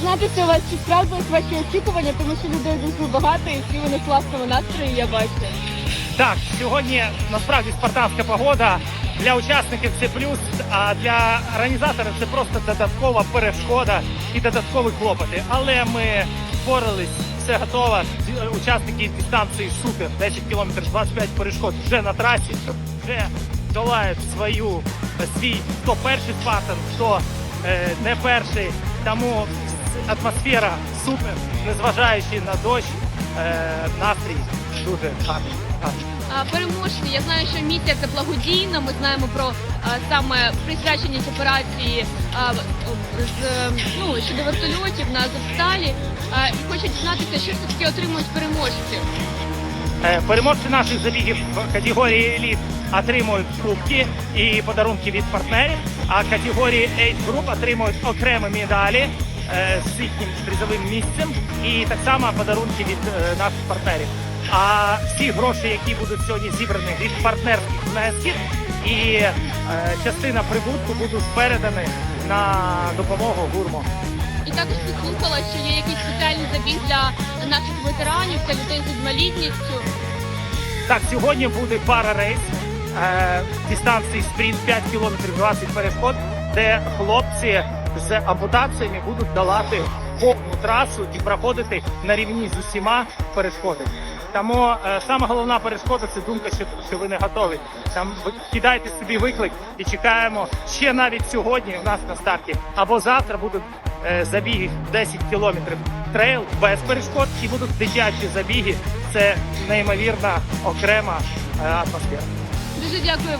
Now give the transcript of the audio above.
дізнатися у вас, чи справдились ваші очікування, тому що людей дуже багато і всі вони в класному настрої, я бачу. Так, сьогодні насправді спартанська погода. Для учасників це плюс, а для організаторів це просто додаткова перешкода і додаткові клопоти. Але ми впорались, все готово. Учасники дистанції супер, 10 км 25 перешкод вже на трасі, вже долають свою свій хто перший спартан, хто е, не перший. Тому атмосфера супер, незважаючи на дощ, е, настрій дуже гарний. переможці, я знаю, що місія це благодійна. Ми знаємо про саме присвяченість операції з ну щодо вертольотів на Азовсталі. І хочу дізнатися, що ж таки отримують переможці. Е, Переможці наших забігів в категорії еліт отримують кубки і подарунки від партнерів, а категорії Age Group отримують окремі медалі е, з їхнім призовим місцем і так само подарунки від е, наших партнерів. А всі гроші, які будуть сьогодні зібрані від партнерських внесків, і е, частина прибутку будуть передані на допомогу гурмо. І також підслухала, що є якийсь спеціальний забіг для наших ветеранів та людей з інвалідністю. Так, сьогодні буде пара рейс е, дистанції спринт 5 км 20 перешкод, де хлопці з ампутаціями будуть долати повну трасу і проходити на рівні з усіма перешкоди. Тому е, саме головна перешкода це думка, що, що ви не готові. Там ви кидайте собі виклик і чекаємо ще навіть сьогодні у нас на старті. Або завтра будуть е, забіги 10 кілометрів трейл без перешкод і будуть дитячі забіги. Це неймовірна окрема е, атмосфера. Дуже дякую